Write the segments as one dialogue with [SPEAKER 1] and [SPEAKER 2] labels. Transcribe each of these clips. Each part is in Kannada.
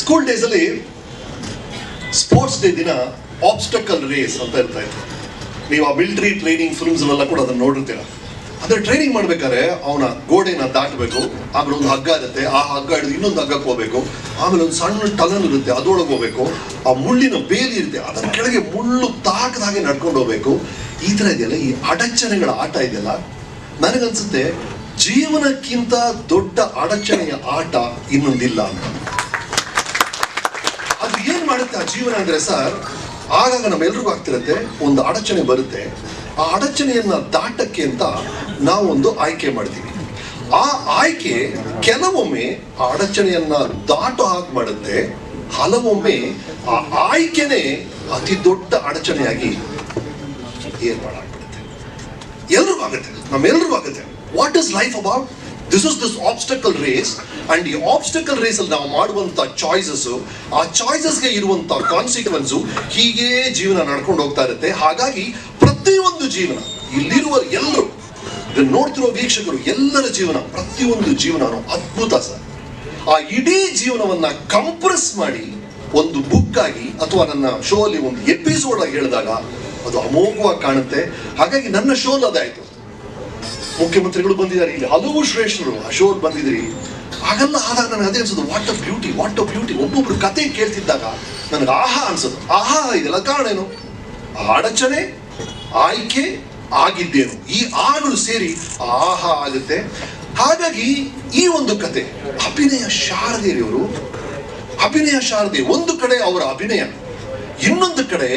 [SPEAKER 1] ಸ್ಕೂಲ್ ಡೇಸ್ ಅಲ್ಲಿ ಸ್ಪೋರ್ಟ್ಸ್ ಡೇ ದಿನ ಆಬ್ಸ್ಟಕಲ್ ರೇಸ್ ಅಂತ ಇರ್ತಾ ಇತ್ತು. ನೀವು ಆ ಮಿಲಿಟರಿ ಟ್ರೈನಿಂಗ್ ಫಿಲ್ಮ್ಸ್ ಎಲ್ಲ ಕೂಡ ಅದನ್ನ ನೋಡಿರ್ತೀರ. ಅಂದರೆ ಟ್ರೈನಿಂಗ್ ಮಾಡ್ಬೇಕಾದ್ರೆ ಅವನ ಗೋಡೆನ ದಾಟಬೇಕು, ಆಮೇಲೆ ಒಂದು ಹಗ್ಗ ಇರುತ್ತೆ. ಆ ಹಗ್ಗ ಹಿಡಿದು ಇನ್ನೊಂದು ಹಗ್ಗಕ್ಕೆ ಹೋಗ್ಬೇಕು. ಆಮೇಲೆ ಒಂದು ಸಣ್ಣ ಟನಲ್ ಇರುತ್ತೆ, ಅದರೊಳಗೆ ಹೋಗ್ಬೇಕು. ಆ ಮುಳ್ಳಿನ ಬೇಲಿ ಇರುತ್ತೆ. ಅದರ ಕೆಳಗೆ ಮುಳ್ಳು ತಾಕದ ಹಾಗೆ ನಡ್ಕೊಂಡು ಹೋಗ್ಬೇಕು. ಈ ತರ ಇದೆಯಲ್ಲ, ಈ ಅಡಚಣೆಗಳ ಆಟ ಇದೆಯಲ್ಲ? ನನಗನ್ಸುತ್ತೆ, ಜೀವನಕ್ಕಿಂತ ದೊಡ್ಡ ಅಡಚಣೆಯ ಆಟ ಇನ್ನೊಂದಿಲ್ಲ ಅಂತ. ಮಾಡುತ್ತೆ ಜೀವನ ಅಂದ್ರೆ ಸರ್, ಆಗಾಗ ನಮ್ಮೆಲ್ರಿಗೂ ಆಗ್ತಿರತ್ತೆ, ಒಂದು ಅಡಚಣೆ ಬರುತ್ತೆ. ಆ ಅಡಚಣೆಯನ್ನ ದಾಟಕ್ಕೆ ಅಂತ ನಾವೊಂದು ಆಯ್ಕೆ ಮಾಡ್ತೀವಿ. ಆ ಆಯ್ಕೆ ಕೆಲವೊಮ್ಮೆ ಆ ಅಡಚಣೆಯನ್ನ ದಾಟು ಹಾಗೆ ಮಾಡುತ್ತೆ. ಹಲವೊಮ್ಮೆ ಆ ಆಯ್ಕೆನೇ ಅತಿ ದೊಡ್ಡ ಅಡಚಣೆಯಾಗಿ ಏರ್ಪಾಡಾಗ್ಬಿಡುತ್ತೆ. ಎಲ್ರಿಗೂ ಆಗುತ್ತೆ, ನಮ್ಮೆಲ್ರಿಗೂ ಆಗುತ್ತೆ. What is life about this is this obstacle race and ಈ ಆಬ್ಸ್ಟಕಲ್ ರೇಸ್ ಅಲ್ಲಿ ನಾವು ಮಾಡುವಂತ ಚಾಯ್ಸಸ್ ಆ ಚಾಯ್ಸಸ್ಗೆ ಇರುವಂತ ಕಾನ್ಸಿಕ್ವೆನ್ಸು ಹೀಗೆ ಜೀವನ ನಡ್ಕೊಂಡು ಹೋಗ್ತಾ ಇರುತ್ತೆ. ಹಾಗಾಗಿ ಪ್ರತಿಯೊಂದು ಜೀವನ, ಇಲ್ಲಿರುವ ಎಲ್ಲರೂ ನೋಡ್ತಿರೋ ವೀಕ್ಷಕರು ಎಲ್ಲರ ಜೀವನ ಪ್ರತಿಯೊಂದು ಜೀವನ ಅದ್ಭುತ ಸರ್. ಆ ಇಡೀ ಜೀವನವನ್ನ ಕಂಪ್ರೆಸ್ ಮಾಡಿ ಒಂದು ಬುಕ್ ಆಗಿ ಅಥವಾ ನನ್ನ ಶೋ ಅಲ್ಲಿ ಒಂದು ಎಪಿಸೋಡ್ ಆಗಿ ಹೇಳಿದಾಗ ಅದು ಅಮೋಘವಾಗಿ ಕಾಣುತ್ತೆ. ಹಾಗಾಗಿ ನನ್ನ ಶೋಲ್ ಅದಾಯ್ತು. ಮುಖ್ಯಮಂತ್ರಿಗಳು ಬಂದಿದ್ದಾರೆ. ಇಲ್ಲಿ ಹಲವು ಶ್ರೇಷ್ಠರು ಅಶೋಕ್ ಬಂದಿದ್ರಿ ಹಾಗೆಲ್ಲ ಆದಾಗ ನನಗೆ ಅದೇ ಅನ್ಸುದು what a beauty what a beauty ಒಬ್ಬೊಬ್ರು ಕತೆ ಕೇಳ್ತಿದ್ದಾಗ ನನಗೆ ಆಹಾ ಅನ್ಸುದು ಆಹಾ, ಇದೆಲ್ಲ ಕಾರಣ ಏನು? ಆಡಚನೆ ಆಯ್ಕೆ ಆಗಿದ್ದೇನು. ಈ ಆಗಳು ಸೇರಿ ಆಹಾ ಆಗುತ್ತೆ. ಹಾಗಾಗಿ ಈ ಒಂದು ಕತೆ, ಅಭಿನಯ ಶಾರದೆಯವರು, ಅಭಿನಯ ಶಾರದೆ ಒಂದು ಕಡೆ ಅವರ ಅಭಿನಯ, ಇನ್ನೊಂದು ಕಡೆ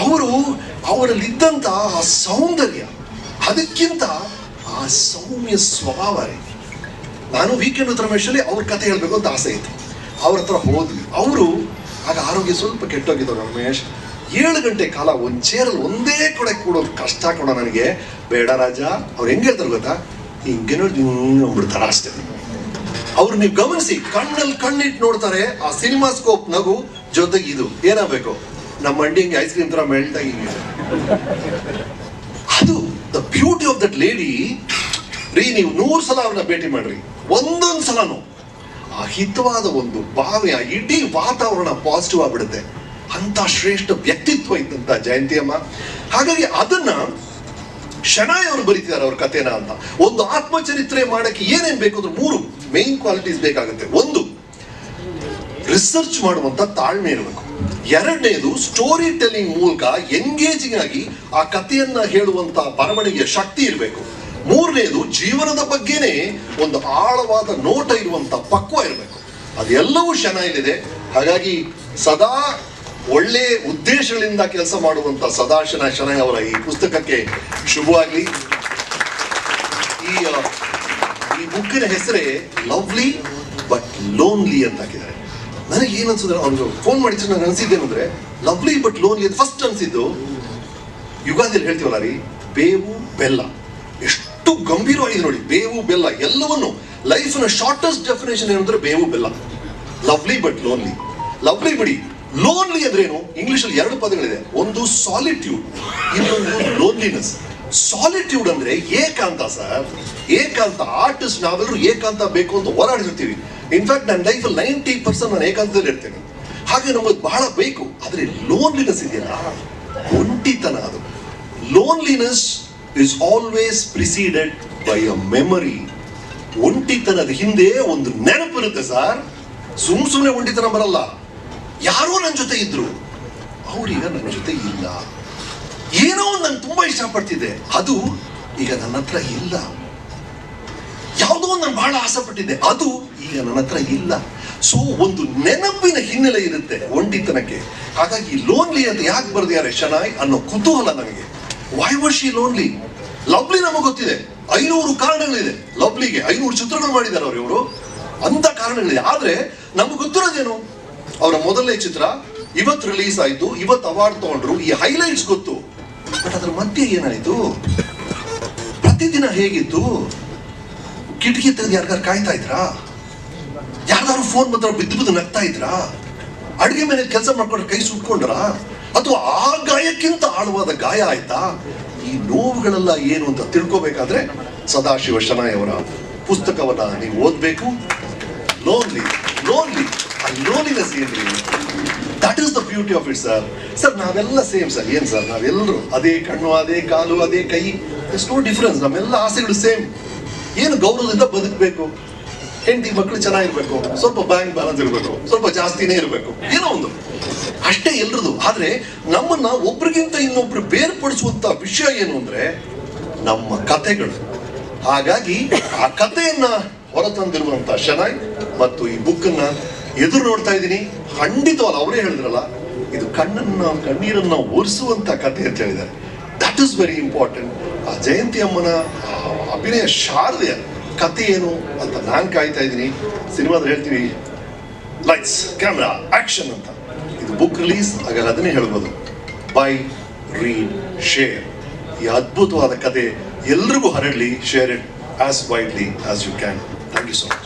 [SPEAKER 1] ಅವರು ಅವರಲ್ಲಿದ್ದಂತಹ ಸೌಂದರ್ಯ. ಅದಕ್ಕಿಂತ ಆ ಸೌಮ್ಯ ಸ್ವಭಾವ ನಾನು ವೀಕೆಂಡ್ ವಿತ್ ರಮೇಶಲ್ಲಿ ಅವ್ರ ಕತೆ ಹೇಳಬೇಕು ಅಂತ ಆಸೆ ಇತ್ತು ಅವ್ರ ಹತ್ರ ಹೋದ್ವಿ. ಅವರು ಆಗ ಆರೋಗ್ಯ ಸ್ವಲ್ಪ ಕೆಟ್ಟೋಗಿದ್ರು ರಮೇಶ್. ಏಳು ಗಂಟೆ ಕಾಲ ಒಂದು ಚೇರಲ್ಲಿ ಒಂದೇ ಕಡೆ ಕೂಡೋದು ಕಷ್ಟ ಕೊಡ ನನಗೆ. ಬೇಡ ರಾಜ, ಅವ್ರು ಹೆಂಗೆ ಹೇಳ್ತಾರೆ ಗೊತ್ತಾ? ಹಿಂಗೆ ನೋಡಿ ಬಿಡ್ತಾರ ಅಷ್ಟೇ. ಅವ್ರು ನೀವು ಗಮನಿಸಿ ಕಣ್ಣಲ್ಲಿ ಕಣ್ಣಿಟ್ಟು ನೋಡ್ತಾರೆ, ಆ ಸಿನಿಮಾ ಸ್ಕೋಪ್ ನಗು ಜೊತೆಗೆ ಇದು. ಏನಾಗಬೇಕು? ನಮ್ಮ ಅಂಡಿಂಗೆ ಐಸ್ ಕ್ರೀಮ್ ತರ ಮೆಲ್ಟ್ ಆಗಿ ಹಿಂಗಿದೆ. ಅದು the beauty of that lady ರೀ, ನೀವು ನೂರು ಸಲ ಅವ್ರನ್ನ ಭೇಟಿ ಮಾಡ್ರಿ. ಒಂದೊಂದು ಸಲನು. ಆ ಹಿತವಾದ ಒಂದು ಭಾವನೆ ಇಡೀ ವಾತಾವರಣ ಪಾಸಿಟಿವ್ ಆಗಿಬಿಡುತ್ತೆ. ಅಂತ ಶ್ರೇಷ್ಠ ವ್ಯಕ್ತಿತ್ವ ಇದ್ದಂತ ಜಯಂತಿ ಅಮ್ಮ ಹಾಗಾಗಿ ಅದನ್ನ ಶನಾಯ್ ಅವರು ಬರೀತಿದ್ದಾರೆ ಅವ್ರ ಕಥೆನ ಅಂತ. ಒಂದು ಆತ್ಮಚರಿತ್ರೆ ಮಾಡಕ್ಕೆ ಏನೇನ್ ಬೇಕು ಅಂದ್ರೆ ಮೂರು ಮೇನ್ ಕ್ವಾಲಿಟೀಸ್ ಬೇಕಾಗುತ್ತೆ. ಒಂದು ರಿಸರ್ಚ್ ಮಾಡುವಂತ ತಾಳ್ಮೆ ಇರಬೇಕು. ಎರಡನೇದು ಸ್ಟೋರಿ ಟೆಲ್ಲಿಂಗ್ ಮೂಲಕ ಎಂಗೇಜಿಂಗ್ ಆಗಿ ಆ ಕಥೆಯನ್ನ ಹೇಳುವಂತ ಬರವಣಿಗೆಯ ಶಕ್ತಿ ಇರಬೇಕು. ಮೂರನೇದು ಜೀವನದ ಬಗ್ಗೆನೇ ಒಂದು ಆಳವಾದ ನೋಟ ಇರುವಂತ ಪಕ್ವ ಇರಬೇಕು. ಅದೆಲ್ಲವೂ ಚೆನ್ನಾಗಿದೆ ಹಾಗಾಗಿ ಸದಾ ಒಳ್ಳೆ ಉದ್ದೇಶಗಳಿಂದ ಕೆಲಸ ಮಾಡುವಂತ ಸದಾಶನ ಶನೈ ಅವರ ಈ ಪುಸ್ತಕಕ್ಕೆ ಶುಭವಾಗಲಿ. ಈ ಈ ಬುಕ್ಕಿನ ಹೆಸರೇ ಲವ್ಲಿ ಬಟ್ ಲೋನ್ಲಿ ಅಂತ ಹಾಕಿದ್ದಾರೆ. ನನಗೆ ಏನ್ ಅನ್ಸಿದ್ರೆ ಅವ್ರು ಫೋನ್ ಮಾಡಿದ್ರೆ ನನಗೆ ಅನಿಸಿದ್ದೇನೆಂದ್ರೆ ಲವ್ಲಿ ಬಟ್ ಲೋನ್ಲಿ ಅಂತ ಫಸ್ಟ್ ಅನಿಸಿದ್ದು, ಯುಗಾದಿಯಲ್ಲಿ ಹೇಳ್ತೀವಲ್ಲ ರೀ, ಬೇವು, ಬೆಲ್ಲ. ಎಷ್ಟು ಗಂಭೀರವಾಗಿದೆ ನೋಡಿ, ಬೇವು, ಬೆಲ್ಲ ಎಲ್ಲವನ್ನು ಲೈಫ್ನ ಶಾರ್ಟೆಸ್ಟ್ ಡೆಫಿನೇಷನ್ ಏನಂದ್ರೆ ಬೇವು, ಬೆಲ್ಲ. ಲವ್ಲಿ ಬಟ್ ಲೋನ್ಲಿ ಲವ್ಲಿ ಬಿಡಿ. ಲೋನ್ಲಿ ಅಂದ್ರೆ ಏನು? ಇಂಗ್ಲಿಷ್ ಅಲ್ಲಿ ಎರಡು ಪದಗಳಿದೆ. ಒಂದು ಸಾಲಿಟ್ಯೂಡ್ ಇನ್ನೊಂದು ಲೋನ್ಲಿನೆಸ್ ಸಾಲಿಟ್ಯೂಡ್ ಅಂದ್ರೆ ಏಕಾಂತ ಸರ್. ಏಕಾಂತ ಆರ್ಟಿಸ್ಟ್ ನಾವೆಲ್ಲರೂ ಏಕಾಂತ ಬೇಕು ಅಂತ ಹೋರಾಡಿರ್ತೀವಿ. ಇನ್ಫ್ಯಾಕ್ಟ್ ನನ್ನ ಲೈಫಲ್ಲಿ ನೈಂಟಿ ಪರ್ಸೆಂಟ್ ನಾನು ಏಕಾಂತದಲ್ಲಿ ಇರ್ತೇನೆ. ಹಾಗೆ ನಮಗೆ ಬಹಳ ಬೇಕು. ಆದರೆ ಲೋನ್ಲಿನೆಸ್ ಇದೆಯಲ್ಲ? ಒಂಟಿತನ ಅದು. Loneliness is always preceded by a memory ಒಂಟಿತನದ ಹಿಂದೆ ಒಂದು ನೆನಪಿರುತ್ತೆ ಸರ್. ಸುಮ್ ಸುಮ್ಮನೆ ಒಂಟಿತನ ಬರಲ್ಲ. ಯಾರೋ ನನ್ನ ಜೊತೆ ಇದ್ರು. ಅವ್ರೀಗ ನನ್ನ ಜೊತೆ ಇಲ್ಲ. ಏನೋ ನಾನು ತುಂಬಾ ಇಷ್ಟಪಡ್ತಿದ್ದೆ. ಅದು ಈಗ ನನ್ನ ಹತ್ರ ಇಲ್ಲ. ಒಂದು ನಾನು ಬಹಳ ಆಸೆ ಪಟ್ಟಿದ್ದೆ ಅದು ಈಗ ನನ್ನ ಹತ್ರ ಇಲ್ಲ. ಸೊ ಒಂದು ನೆನಪಿನ ಹಿನ್ನೆಲೆ ಇರುತ್ತೆ ಒಂಟಿತನಕ್ಕೆ ಹಾಗಾಗಿ ಲೋನ್ಲಿ ಅಂತ ಯಾಕೆ ಬರ್ದಿದ್ದಾರೆ ಶನಾಯ್ ಅನ್ನೋ ಕುತೂಹಲ ನನಗೆ. ವೈ ಶಿ ಲೋನ್ಲಿ ಲವ್ಲಿ ನಮಗೆ ಗೊತ್ತಿದೆ. ಐನೂರು ಕಾರಣಗಳಿದೆ. ಲವ್ಲಿಗೆ ಐನೂರು ಚಿತ್ರಗಳು ಮಾಡಿದ್ದಾರೆ ಅವರು ಇವರು. ಅಂತ ಕಾರಣಗಳಿದೆ. ಆದ್ರೆ ನಮ್ಗೆ ಗೊತ್ತಿರೋದೇನು? ಅವರ ಮೊದಲನೇ ಚಿತ್ರ ಇವತ್ತು ರಿಲೀಸ್ ಆಯ್ತು ಇವತ್ತು ಅವಾರ್ಡ್ ತಗೊಂಡ್ರು. ಈ ಹೈಲೈಟ್ಸ್ ಗೊತ್ತು. ಬಟ್ ಅದ್ರ ಮಧ್ಯೆ ಏನಾಯ್ತು? ಪ್ರತಿದಿನ ಹೇಗಿತ್ತು? ಕಿಟಕಿ ತೆಗೆದು ಯಾರಿಗಾರು ಕಾಯ್ತಾ ಇದ್ರಾ? ಯಾರ್ದಾರು ಫೋನ್ ಬಂದ್ರೆ ಬಿದ್ದು ಬಿದ್ದು ನಗ್ತಾ ಇದ್ರಾ? ಅಡುಗೆ ಮೇಲೆ ಕೆಲಸ ಮಾಡ್ಕೊಂಡ್ರೆ ಕೈ ಸುಟ್ಕೊಂಡ್ರ? ಅಥವಾ ಆ ಗಾಯಕ್ಕಿಂತ ಆಳವಾದ ಗಾಯ ಆಯ್ತಾ? ಈ ನೋವುಗಳೆಲ್ಲ ಏನು ಅಂತ ತಿಳ್ಕೋಬೇಕಾದ್ರೆ ಸದಾಶಿವ ಶನಾಯವರ ಪುಸ್ತಕವನ್ನ ನೀವು ಓದ್ಬೇಕು. ಲೋನ್ಲಿ ಲೋನ್ಲಿ ಆ ಲೋಲಿನೆಸ್ ಏನ್ರಿ? That is the beauty of it sir sir ನಾವೆಲ್ಲ ಸೇಮ್ ಸರ್ ಏನ್ ಸರ್ ನಾವೆಲ್ಲರೂ ಅದೇ ಕಣ್ಣು, ಅದೇ ಕಾಲು, ಅದೇ ಕೈ. ಎಷ್ಟೋ ಡಿಫ್ರೆನ್ಸ್ ನಮ್ಮೆಲ್ಲ ಆಸೆಗಳು ಸೇಮ್ ಏನು ಗೌರವದಿಂದ ಬದುಕಬೇಕು? ಹೆಂಡತಿ ಮಕ್ಕಳು ಚೆನ್ನಾಗಿರ್ಬೇಕು, ಸ್ವಲ್ಪ ಬ್ಯಾಂಕ್ ಬ್ಯಾಲೆನ್ಸ್ ಇರಬೇಕು, ಸ್ವಲ್ಪ ಜಾಸ್ತಿನೇ ಇರಬೇಕು, ಏನೋ ಒಂದು. ಅಷ್ಟೇ ಎಲ್ರದು. ಆದರೆ ನಮ್ಮನ್ನ ಒಬ್ರಿಗಿಂತ ಇನ್ನೊಬ್ರು ಬೇರ್ಪಡಿಸುವಂತ ವಿಷಯ ಏನು ಅಂದ್ರೆ ನಮ್ಮ ಕಥೆಗಳು. ಹಾಗಾಗಿ ಆ ಕಥೆಯನ್ನ ಹೊರತಂದಿರುವಂತ ಶನಾಯ್ ಮತ್ತು ಈ ಬುಕ್ಕನ್ನ ಎದುರು ನೋಡ್ತಾ ಇದ್ದೀನಿ. ಖಂಡಿತವಲ್ಲ ಅವರೇ ಹೇಳಿದ್ರಲ್ಲ, ಇದು ಕಣ್ಣನ್ನ, ಕಣ್ಣೀರನ್ನ ಒರೆಸುವಂತ ಕಥೆ ಅಂತ ಹೇಳಿದ್ದಾರೆ. ದಟ್ ಇಸ್ ವೆರಿ ಇಂಪಾರ್ಟೆಂಟ್ ಆ ಜಯಂತಿ ಅಮ್ಮನ, ಆ ಅಭಿನಯ ಶಾರದೆಯ ಕಥೆ ಏನು ಅಂತ ನಾನು ಕಾಯ್ತಾ ಇದ್ದೀನಿ. ಸಿನಿಮಾದಲ್ಲಿ ಹೇಳ್ತೀವಿ ಲೈಟ್ಸ್ ಕ್ಯಾಮ್ರಾ ಆಕ್ಷನ್ ಅಂತ. ಇದು ಬುಕ್ ರಿಲೀಸ್ ಹಾಗಾಗಿ ಅದನ್ನೇ ಹೇಳ್ಬೋದು. ಬೈ ರೀಡ್ ಶೇರ್ ಈ ಅದ್ಭುತವಾದ ಕತೆ ಎಲ್ರಿಗೂ ಹರಡಲಿ share it as widely as you can thank you so much